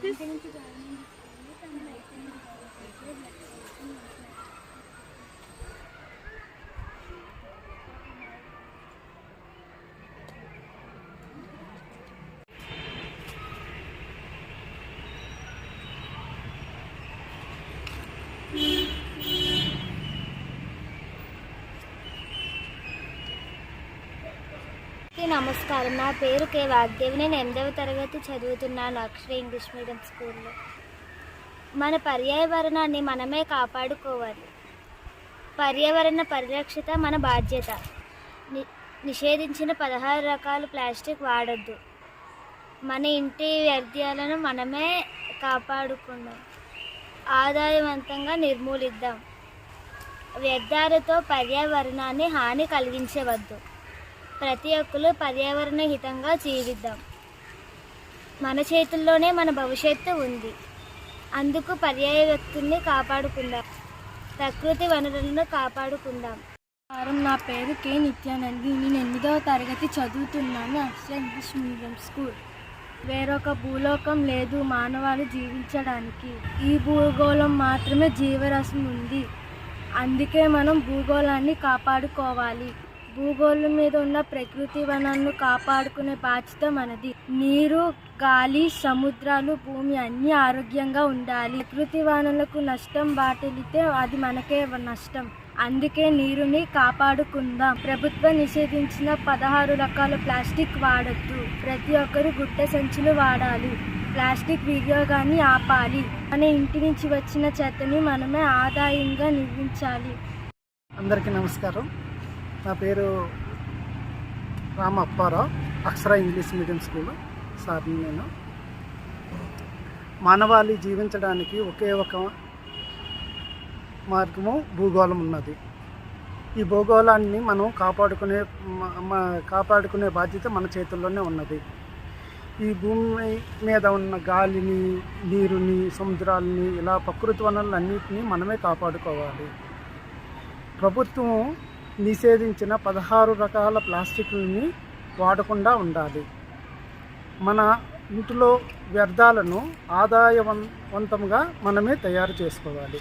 这是。అందరికీ నమస్కారం. నా పేరు కే వాగ్దేవి. నేను ఎనిమిదవ తరగతి చదువుతున్నాను అక్షర ఇంగ్లీష్ మీడియం స్కూల్లో. మన పర్యావరణాన్ని మనమే కాపాడుకోవాలి. పర్యావరణ పరిరక్షిత మన బాధ్యత. ని నిషేధించిన పదహారు రకాల ప్లాస్టిక్ వాడద్దు. మన ఇంటి వ్యర్థాలను మనమే కాపాడుకుందాం. ఆదాయవంతంగా నిర్మూలిద్దాం. వ్యర్థాలతో పర్యావరణాన్ని హాని కలిగించవద్దు. ప్రతి ఒక్కరు పర్యావరణ హితంగా జీవిద్దాం. మన చేతుల్లోనే మన భవిష్యత్తు ఉంది. అందుకు పర్యాయ వ్యక్తుల్ని కాపాడుకుందాం. ప్రకృతి వనరులను కాపాడుకుందాం. వారం నా పేరు కే నిత్యానంది. నేను ఎనిమిదవ తరగతి చదువుతున్నాను. Akshara English medium school. వేరొక భూలోకం లేదు మానవాళి జీవించడానికి. ఈ భూగోళం మాత్రమే జీవరసం ఉంది. అందుకే మనం భూగోళాన్ని కాపాడుకోవాలి. భూగోళం మీద ఉన్న ప్రకృతి వనాలను కాపాడుకునే బాధ్యత మనది. నీరు గాలి సముద్రాలు భూమి అన్నీ ఆరోగ్యంగా ఉండాలి. ప్రకృతి వనరులకు నష్టం వాటిల్లితే అది మనకే నష్టం. అందుకే నీరుని కాపాడుకుందాం. ప్రభుత్వం నిషేధించిన పదహారు రకాల ప్లాస్టిక్ వాడొద్దు. ప్రతి ఒక్కరు గుట్ట సంచులు వాడాలి. ప్లాస్టిక్ వినియోగాన్ని ఆపాలి. మన ఇంటి నుంచి వచ్చిన చెత్తని మనమే ఆదాయంగా నిర్మించాలి. అందరికీ నమస్కారం. నా పేరు Rama Apparao Akshara English medium school. సార్ని నేను. మానవాళి జీవించడానికి ఒకే ఒక మార్గము భూగోళం ఉన్నది. ఈ భూగోళాన్ని మనం కాపాడుకునే కాపాడుకునే బాధ్యత మన చేతుల్లోనే ఉన్నది. ఈ భూమి మీద ఉన్న గాలిని నీరుని సముద్రాలని ఇలా ప్రకృతి వనరులన్నింటినీ మనమే కాపాడుకోవాలి. ప్రభుత్వం నిషేధించిన పదహారు రకాల ప్లాస్టిక్లని వాడకుండా ఉండాలి. మన ఇంటిలో వ్యర్థాలను ఆదాయవంతంగా మనమే తయారు చేసుకోవాలి.